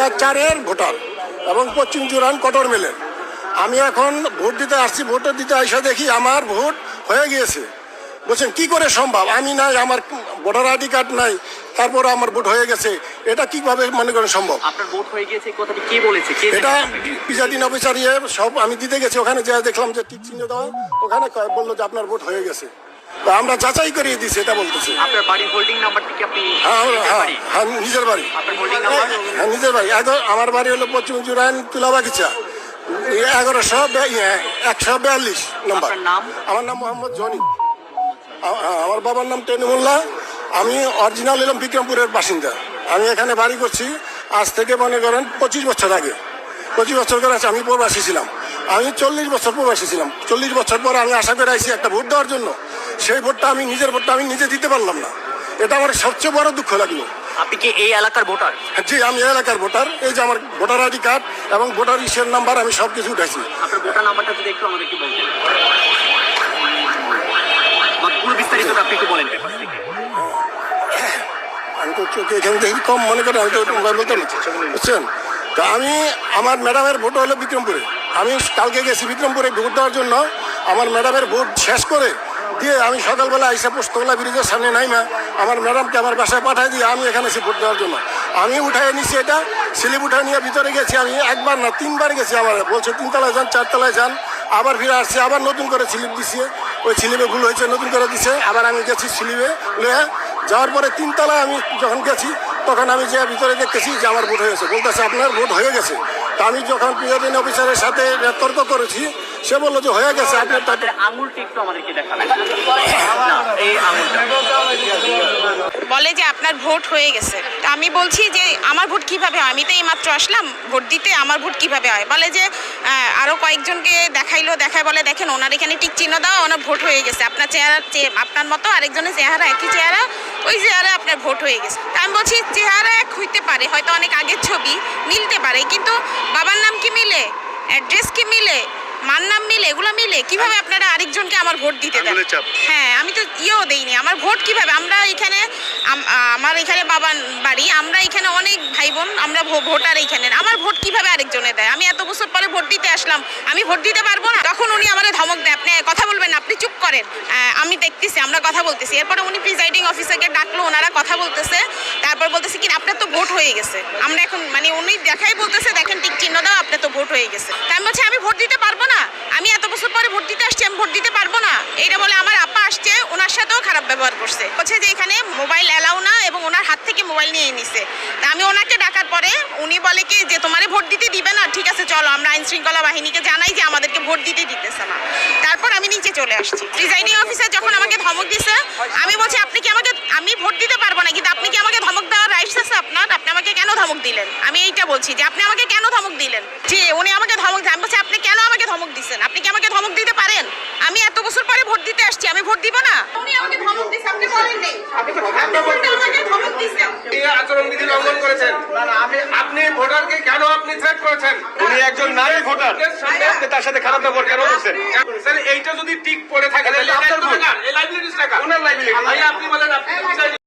এলাকার চারের ভোটার এবং পশ্চিম চুরান কটর মেলের। আমি এখন ভোট দিতে আসছি ভোট দিতে এসে দেখি আমার ভোট হয়ে গিয়েছে। বলছেন কি করে সম্ভব? আমি নাই আমার ভোটার আইডি কার্ড নাই তারপরে আমার ভোট হয়ে গেছে। এটা কীভাবে মনে করেন সম্ভব? আপনার ভোট হয়ে গিয়েছে কথাটি কে বলেছে? এটা প্রিজাইডিং অফিসার ইয়ে সব আমি দিতে গেছি ওখানে যা দেখলাম যে টিক চিহ্ন দেওয়া ওখানে বলল যে আপনার ভোট হয়ে গেছে। আমরা যাচাই করিয়ে দিছি এটা বলতেছে। আপনার বাড়ির হোল্ডিং নাম্বারটি কি আপনি হ্যাঁ নিজের হ্যাঁ বাড়ি? হ্যাঁ নিজের বাড়ি। আপনার হোল্ডিং নাম্বার হ্যাঁ নিজের বাড়ি। আমার বাড়ি হলো পশ্চিম জুরাইন তুলাবাগিচা। এগারোশো একশো বিয়াল্লিশ নম্বর। আমার নাম মোহাম্মদ জনি। আমার বাবার নাম টেনিমুল্লাহ আমি অরিজিনাল এলাম বিক্রমপুরের বাসিন্দা। আমি এখানে বাড়ি করছি আজ থেকে মনে করেন পঁচিশ বছর আগে। পঁচিশ বছর করে আছে আমি প্রবাসী ছিলাম। আমি চল্লিশ বছর প্রবাসী ছিলাম। চল্লিশ বছর পর আমি আশা করে আইছি একটা ভোট দেওয়ার জন্য। সেই ভোটটা আমি নিজের ভোটটা আমি নিজে দিতে পারলাম না। এটা আমার সবচেয়ে বড় দুঃখ লাগল। আপনি কি এই এলাকার ভোটার? জি আমি এই এলাকার ভোটার। এই যে আমার ভোটার আইডি কার্ড এবং ভোটার ইসের নাম্বার আমি সব কিছু উঠাইছি। আপনার ভোটার নাম্বারটা যদি একটু আমাদেরকে বলতেন। পুরো বিস্তারিতটা আপনি একটু বলেন। আমি তো চোখে এখানে দেখি কম মনে করেন আমি তো বলতে বুঝছেন? তো আমি আমার ম্যাডামের ভোট হলো বিক্রমপুরে। আমি কালকে গেছি বিক্রমপুরে ভোট দেওয়ার জন্য। আমার ম্যাডামের ভোট শেষ করে দিয়ে আমি সকালবেলা আইসা পোস্তলা ব্রিজের সামনে নাইমা, আমার ম্যাডামকে আমার বাসায় পাঠাই দিয়ে আমি এখানে এসে ভোট দেওয়ার জন্য। আমি উঠাই নিছি এটা, স্লিপ উঠাই নিয়ে ভিতরে গেছি আমি, একবার না, তিনবার গেছি আমার, বলছে তিনতলায় যান, চারতলায় যান, আবার ফিরে আসছে, আবার নতুন করে স্লিপ দিছে, ওই স্লিপে ভুল হয়েছে, নতুন করে দিছে, আবার আমি গেছি স্লিপে, লয়ে যাওয়ার পরে তিনতলায় আমি যখন গেছি, তখন আমি যে ভিতরে দেখতেছি যে আমার ভোট হয়েছে বলতেছে আপনার ভোট হয়ে গেছে। তা আমি যখন প্রিয়াদিন অফিসারের সাথে তর্ক করেছি সে বলল যে হয়ে গেছে আপনার তাতে আঙুলটি একটু আমাদেরকে দেখাবেন। এই আঙুলটা। বলে যে আপনার ভোট হয়ে গেছে। তো আমি বলছি যে আমার ভোট কীভাবে হয়? আমি তো এই মাত্র আসলাম ভোট দিতে আমার ভোট কীভাবে হয়? বলে যে আহ, আরও কয়েকজনকে দেখাইলো দেখায় বলে দেখেন ওনার এখানে টিক চিহ্ন দেওয়া ওনার ভোট হয়ে গেছে। আপনার চেহারা আপনার মতো আরেকজনের চেহারা একই চেহারা ওই চেহারা আপনার ভোট হয়ে গেছে। তা আমি বলছি চেহারা এক হইতে পারে হয়তো অনেক আগের ছবি মিলতে পারে কিন্তু বাবার নাম কি মিলে? অ্যাড্রেস কি মিলে? মার নাম মিলে এগুলো মিলে? কীভাবে আপনারা আরেকজনকে আমার ভোট দিতে দেন? হ্যাঁ আমি তো ইয়েও দেইনি। আমার ভোট কীভাবে? আমরা এখানে আমার এখানে বাবার বাড়ি, আমরা এখানে অনেক ভাই বোন আমরা ভোটার এখানে। আমার ভোট কীভাবে আরেকজনে দেয়? আমি এত বছর পরে ভোট দিতে আসলাম, আমি ভোট দিতে পারব না? তখন উনি আমার ধমক দেয়, আপনি কথা বলবেন আপনি চুপ করেন। আমি দেখতেছি, আমরা কথা বলতেছি। এরপরে উনি প্রিজাইডিং অফিসারকে ডাকলো, ওনারা কথা বলতেছে। তারপর বলতেছে কি আপনার তো ভোট হয়ে গেছে। আমরা এখন মানে উনি দেখাই বলতেছে, দেখেন, টিক চিহ্ন দাও, আপনার তো ভোট হয়ে গেছে। তাই বলছি, আমি ভোট দিতে পারব না। আমি এত বছর পরে ভোট দিতে আসছি, আমি ভোট দিতে পারব না। এইটা বলে আমার ওনার সাথেও খারাপ ব্যবহার করছে। বলছে যে এখানে মোবাইল অ্যালাউ না এবং ওনার হাত থেকে মোবাইল নিয়ে নিছে। তা আমি ওনাকে ডাকার পরে উনি বলে কি যে, তোমারে ভোট দিতে দিবে না, ঠিক আছে, চলো, আমরা আইন শৃঙ্খলা বাহিনীকে জানাই যে আমাদেরকে ভোট দিতে দিতেছে না। তারপর আমি নিচে চলে আসছি। প্রিজাইডিং অফিসার যখন আমাকে ধমক দিছে, আমি বলছি, আপনি কি আমাকে, আমি ভোট দিতে পারব না, কিন্তু আপনি কি আমাকে ধমক দেওয়ার রাইটস আছে আপনার? আপনি আমাকে কেন ধমক দিলেন? আমি এইটা বলছি যে, আপনি আমাকে কেন ধমক দিলেন? যে উনি আমাকে ধমক আমি বলছি, আপনি কেন আমাকে ধমক দিচ্ছেন আপনি কি আমাকে ধমক দিতে পারেন আমি এত বছর পরে ভোট দিতে আসছি আমি ভোট দিব না? উনি আমাকে ধমক দিছে আপনি বলেন নেই। আপনি আমাকে ধমক দিছে। এই আচরণবিধি লঙ্ঘন করেছেন। আপনি ভোটারকে কেন আপনি থ্রেট করেছেন? উনি একজন নারী ভোটার। আপনি তার সাথে খারাপ ব্যবহার কেন করছেন? স্যার এইটা যদি টিক পড়ে থাকে তাহলে আপনার ভোট। ওনার লাইবিলিটি আপনি বলেন আপনি